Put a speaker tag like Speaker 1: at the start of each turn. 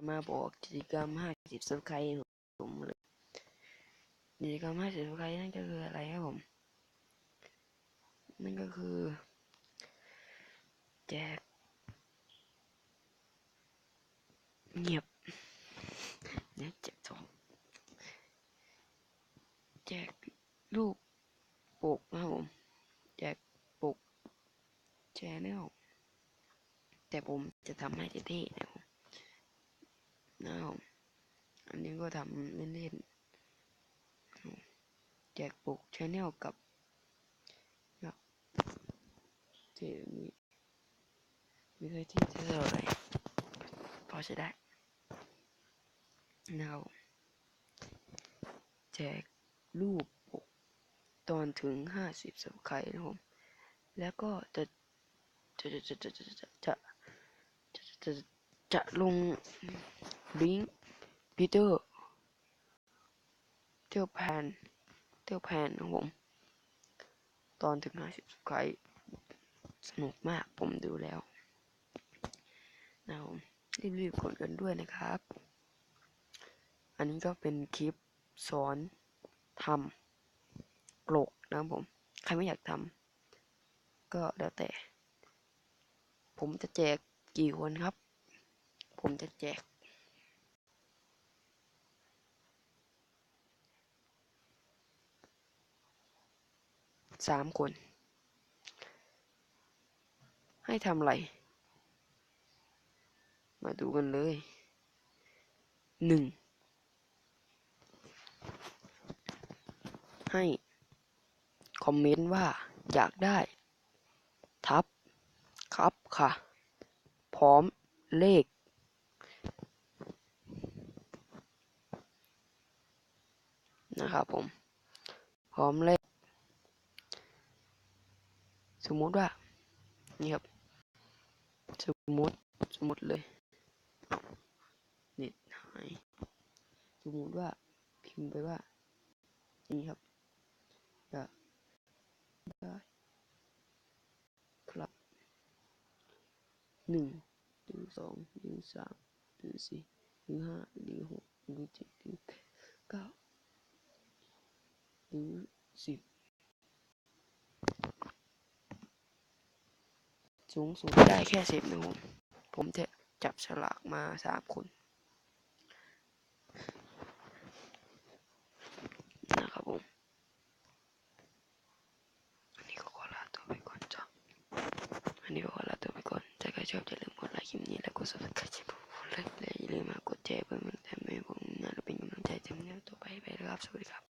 Speaker 1: จะมาบอกกิจกรรม 50 subscribe ของผมเลยกิจกรรม 50 subscribe นั่นก็คืออะไรครับผม นั่นก็คือ แจก เงียบเนี่ยแจกสองแจกรูปปกนะครับผมแจกปกแชนแนลแต่ผมจะทำให้เท่ๆนะ นะครับอันนี้ก็ทำเล่นๆ แจกปกชแนลกับกับที่มีม่เคยที่เท่าไหร่พอจะได้นะครับแจกรูปปกตอนถึงห้าสิบสับไข่นะครับ แล้วก็จะจะจะจะจะจะจะจะจะจะลง ลิงพีเตอร์เที่ยวแพนเที่ยวแพนนะผม ตอนถึงห้าสิบไกสนุกมากผมดูแล้วนะผมรีบๆกดกันด้วยนะครับ อันนี้ก็เป็นคลิปสอนทำโกรกนะผม ใครไม่อยากทำก็แล้วแต่ ผมจะแจกกี่คนครับ ผมจะแจก สามคน ให้ทำอะไร มาดูกันเลยหนึ่งให้ คอมเมนต์ว่าอยากได้ ทับ ครับค่ะ พร้อมเลข นะครับผม พร้อมเลข สมมุติว่า นี่ครับ สมมุติ สมมุติเลย เน็ตหาย สมมุติว่า พิมพ์ไปว่า นี่ครับอยากได้ครับหนึ่งหนึ่งสองหนึ่งสามหนึ่งสี่หนึ่งห้าหนึ่งหกหนึ่งเจ็ดหนึ่งเก้าหนึ่งสิบ สูงสุดได้แค่สิบนะผมผมจะจับฉลากมาสามคนนะครับผมอันนี้ก็ขอลาตัวไปก่อนจ้ะอันนี้ก็ขอลาตัวไปก่อนถ้าใครชอบอย่าลืมกดไลค์คลิปนี้แล้วกด subscribe ช่องผมเลยและอย่าลืมมากดแชร์เพื่อเป็นกำให้ผมนะและเป็นกำลังใจทำงานต่อไปไปนะครับสวัสดีครับ